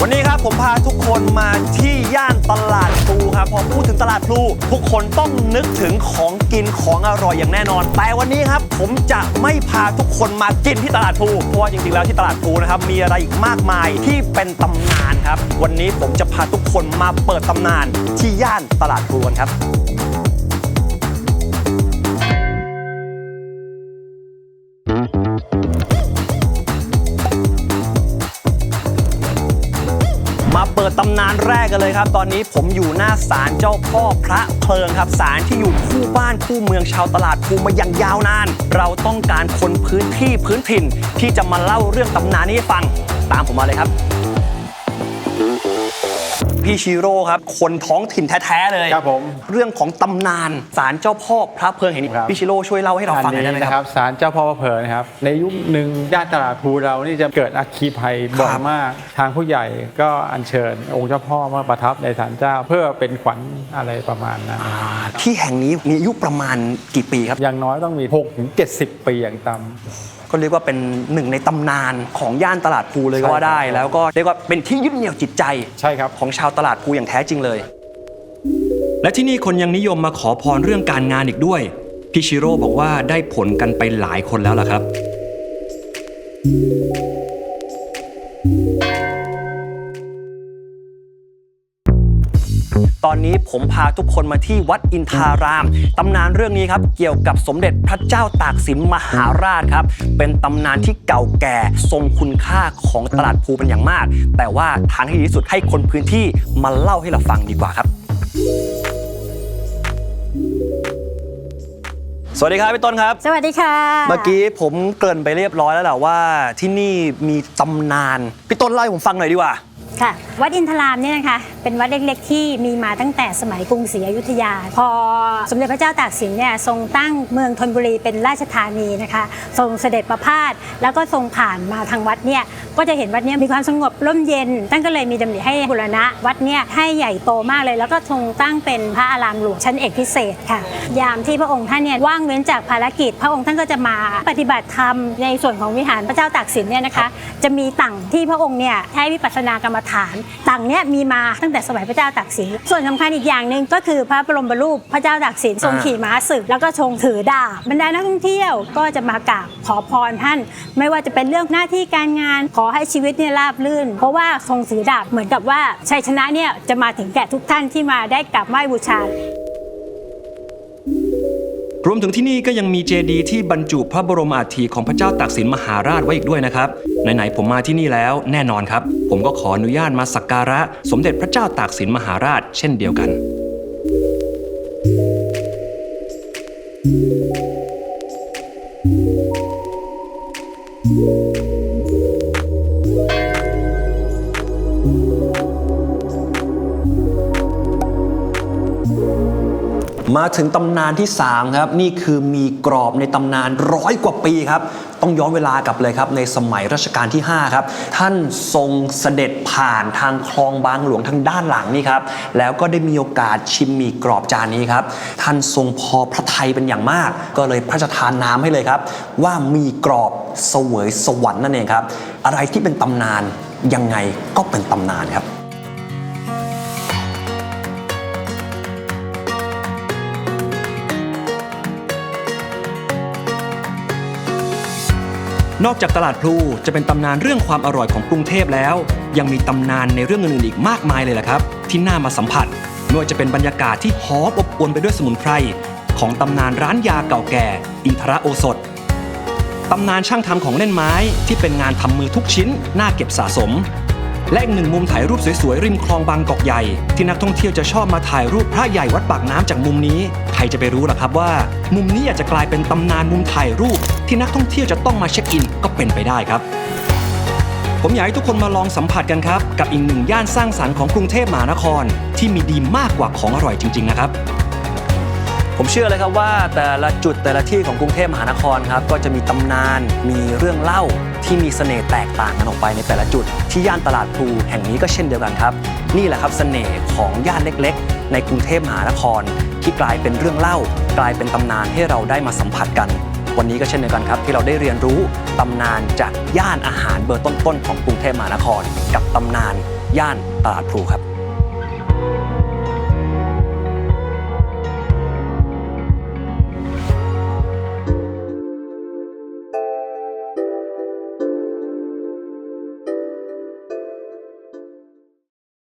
วันนี้ครับผมพาทุกคนมาที่ย่านตลาดพลูครับพอพูดถึงตลาดพลูทุกคนต้องนึกถึงของกินของอร่อยอย่างแน่นอน แต่วันนี้ครับผมจะไม่พาทุกคนมากินที่ตลาดพลูเพราะว่าจริงๆแล้วที่ตลาดพลูนะครับมีอะไรอีกมากมายที่เป็นตำนานครับ วันนี้ผมจะพาทุกคนมาเปิดตำนานที่ย่านตลาดพลูกันครับ เปิดตำนานแรกกันเลยครับ ตอนนี้ผมอยู่หน้าศาลเจ้าพ่อพระเพลิงครับศาลที่อยู่คู่บ้านคู่เมืองชาวตลาดภูมาอย่างยาวนาน เราต้องการคนพื้นที่พื้นถิ่น ที่จะมาเล่าเรื่องตำนานนี้ให้ฟัง ตามผมมาเลยครับ พี่ชิโร่ครับ คนท้องถิ่นแท้ๆเลยครับผมเรื่องของตำนานศาลเจ้าพ่อพระเพลิงแห่งนี้ครับ พี่ชิโร่ช่วยเล่าให้เราฟังหน่อยได้ไหมนะคครัรับบศาลเจ้าพ่อพระเพลินนะครับ ในยุคหนึ่งย่านตลาดพลูเรานี่จะเกิดอัคคีภัยบ่อยครับมาก ทางผู้ใหญ่ก็อัญเชิญ องค์เจ้าพ่อมาประทับในศาลเจ้าเพื่อเป็นขวัญอะไรประมาณนั้นอ่าที่แห่งนี้มีอายุประมาณกี่ปีครับ อย่างน้อยต้องมี 6 ถึง 70 ปีอย่างต่ำก็ เรียกว่าเป็นหนึ่งในตำนานของย่านตลาดภูเลยก็ว่าได้ใช่ครับแล้วก็เรียกว่าเป็นที่ยึดเหนี่ยวจิตใจใช่ครับของชาวตลาดภูอย่างแท้จริงเลย และที่นี่คนยังนิยมมาขอพรเรื่องการงานอีกด้วยพี่ชิโร่บอกว่าได้ผลกันไปหลายคนแล้วล่ะครับ ตอนนี้ผมพาทุกคนมาที่วัดอินทาราม ตำนานเรื่องนี้ครับเกี่ยวกับสมเด็จพระเจ้าตากสินมหาราชครับ เป็นตำนานที่เก่าแก่ทรงคุณค่าของตลาดภูเป็นอย่างมาก แต่ว่าทางที่ดีที่สุดให้คนพื้นที่มาเล่าให้เราฟังดีกว่าครับ สวัสดีครับพี่ต้นครับ สวัสดีค่ะ เมื่อกี้ผมเกริ่นไปเรียบร้อยแล้วแหละว่าที่นี่มีตำนาน พี่ต้นเล่าให้ผมฟังหน่อยดีกว่า ค่ะ วัดอินทรามเนี่ยนะคะ เป็นวัดเล็กๆ ที่มีมาตั้งแต่สมัยกรุงศรีอยุธยา พอสมเด็จพระเจ้าตากสินเนี่ยทรงตั้งเมืองธนบุรีเป็นราชธานีนะคะ ทรงเสด็จประพาสแล้วก็ทรงผ่านมาทางวัดเนี่ย ก็จะเห็นวัดนี่ยมีความสงบร่มเย็นท่านก็เลยมีดำริให้บูรณะวัดนี่ยให้ใหญ่โตมากเลย แล้วก็ทรงตั้งเป็นพระอารามหลวงชั้นเอกพิเศษค่ะ ยามที่พระองค์ท่านเนี่ยว่างเว้นจากภารกิจ พระองค์ท่านก็จะมาปฏิบัติธรรมในส่วนของวิหารพระเจ้าตากสินเนี่ยนะคะ จะมีตั่งที่พระองค์เนี่ยให้วิปัสสนากรรมฐานตั่งเนี่ยมีมาตั้งแต่สมัยพระเจ้าตากสิน ส่วนสำคัญอีกอย่างหนึ่งก็คือพระบรมรูปพระเจ้าตากสินทรงขี่ม้าศึก แล้วก็ทรงถือดาบบรรดานักท่องเที่ยวก็จะมากราบขอพรท่าน ไม่ว่าจะเป็นเรื่องหน้าที่การงานขอให้ชีวิตเนี่ยราบรื่น เพราะว่าทรงถือดาบเหมือนกับว่าชัยชนะเนี่ยจะมาถึงแก่ทุกท่านที่มาได้กราบไหว้บูชารวมถึงที่นี่ก็ยังมีเจดีย์ที่บรรจุพระบรมอัฐิของพระเจ้าตากสินมหาราชไว้อีกด้วยนะครับไหนๆผมมาที่นี่แล้วแน่นอนครับ ผมก็ขออนุญาตมาสักการะ สมเด็จพระเจ้าตากสินมหาราช เช่นเดียวกัน มาถึงตำนานที่ 3 ครับ นี่คือมีกรอบในตำนานร้อยกว่าปีครับ ต้องย้อนเวลากลับเลยครับ ในสมัยรัชกาลที่ 5 ครับ ท่านทรงเสด็จผ่านทางคลองบางหลวงทางด้านหลังนี่ครับ แล้วก็ได้มีโอกาสชิมมีกรอบจานนี้ครับ ท่านทรงพอพระทัยเป็นอย่างมาก ก็เลยพระราชทานน้ำให้เลยครับ ว่ามีกรอบเสวยสวรรค์นั่นเองครับ อะไรที่เป็นตำนานยังไงก็เป็นตำนานครับ นอกจากตลาดพลูจะเป็นตำนานเรื่องความอร่อยของกรุงเทพแล้ว ยังมีตำนานในเรื่องอื่นๆอีกมากมายเลยล่ะครับ ที่น่ามาสัมผัสไม่ว่าจะเป็นบรรยากาศที่หอมอบอวลไปด้วยสมุนไพรของตำนานร้านยาเก่าแก่ อินทรโอสถตำนานช่างทำของเล่นไม้ที่เป็นงานทำมือทุกชิ้นน่าเก็บสะสม และอีกหนึ่งมุมถ่ายรูปสวยๆ ริมคลองบางกอกใหญ่ ที่นักท่องเที่ยวจะชอบมาถ่ายรูปพระใหญ่วัดปากน้ำจากมุมนี้ ใครจะไปรู้ล่ะครับว่า มุมนี้อาจจะกลายเป็นตำนานมุมถ่ายรูป ที่นักท่องเที่ยวจะต้องมาเช็คอินก็เป็นไปได้ครับ ผมอยากให้ทุกคนมาลองสัมผัสกันครับ กับอีกหนึ่งย่านสร้างสรรค์ของกรุงเทพมหานคร ที่มีดีมากกว่าของอร่อยจริง ๆ นะครับ ผมเชื่อเลยครับว่าแต่ละจุดแต่ละที่ของกรุงเทพมหานครครับก็จะมีตำนานมีเรื่องเล่าที่มีเสน่ห์แตกต่างกันออกไปในแต่ละจุด ที่ย่านตลาดพลูแห่งนี้ก็เช่นเดียวกันครับ นี่แหละครับเสน่ห์ของย่านเล็กๆ ในกรุงเทพมหานคร ที่กลายเป็นเรื่องเล่า กลายเป็นตำนานให้เราได้มาสัมผัสกัน วันนี้ก็เช่นเดียวกันครับ ที่เราได้เรียนรู้ตำนานจากย่านอาหารเบอร์ต้นๆของกรุงเทพมหานคร กับตำนานย่านตลาดพลูครับ